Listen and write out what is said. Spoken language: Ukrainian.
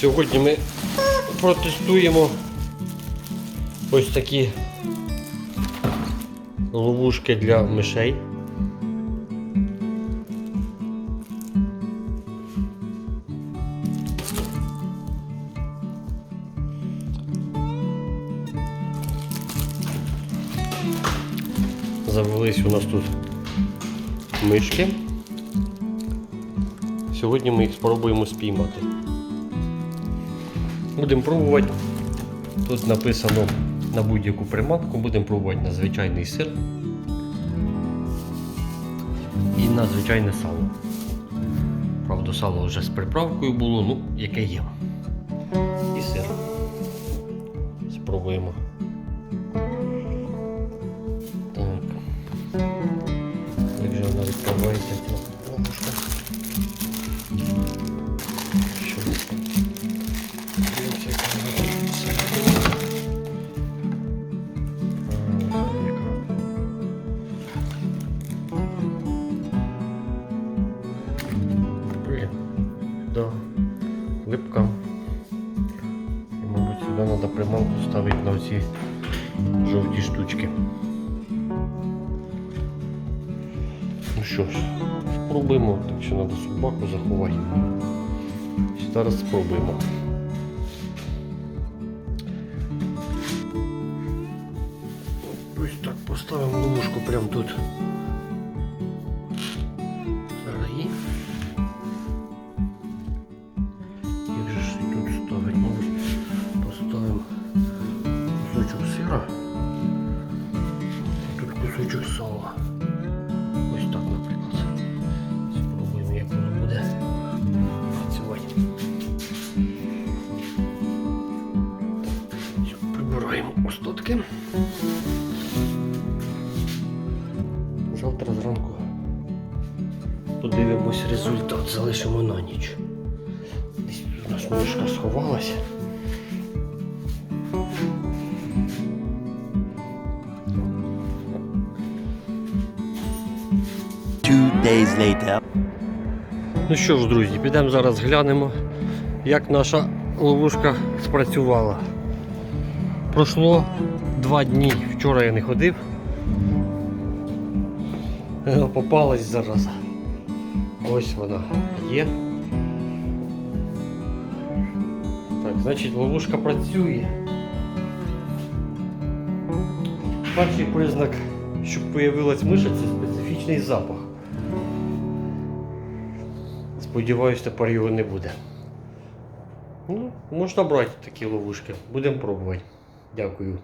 Сьогодні ми протестуємо ось такі ловушки для мишей. Завелись у нас тут мишки. Сьогодні ми їх спробуємо спіймати. Будемо пробувати. Тут написано на будь-яку приманку, будемо пробувати на звичайний сир і на звичайне сало. Правда, сало вже з приправкою було, ну, яке є. І сир. Спробуємо. Так. Як же вона відкривається? Що липка. І, мабуть, сюди треба приманку ставити на оці жовті штучки. Ну що ж, спробуємо, так що треба собаку заховати. Зараз спробуємо. Ось так поставимо ловушку прямо тут. Остатки. Завтра зранку подивимось результат, залишимо на ніч. Десь у нас мишка сховалась. Two days later. Ну що ж, друзі, підемо зараз глянемо, як наша ловушка спрацювала. Пройшло два дні. Вчора я не ходив. Е, Попалась зараза. Ось вона є. Так, значить ловушка працює. Перший признак, щоб появилась миша, це специфічний запах. Сподіваюсь, тепер його не буде. Ну, можна брати такі ловушки. Будемо пробувати. Дякую.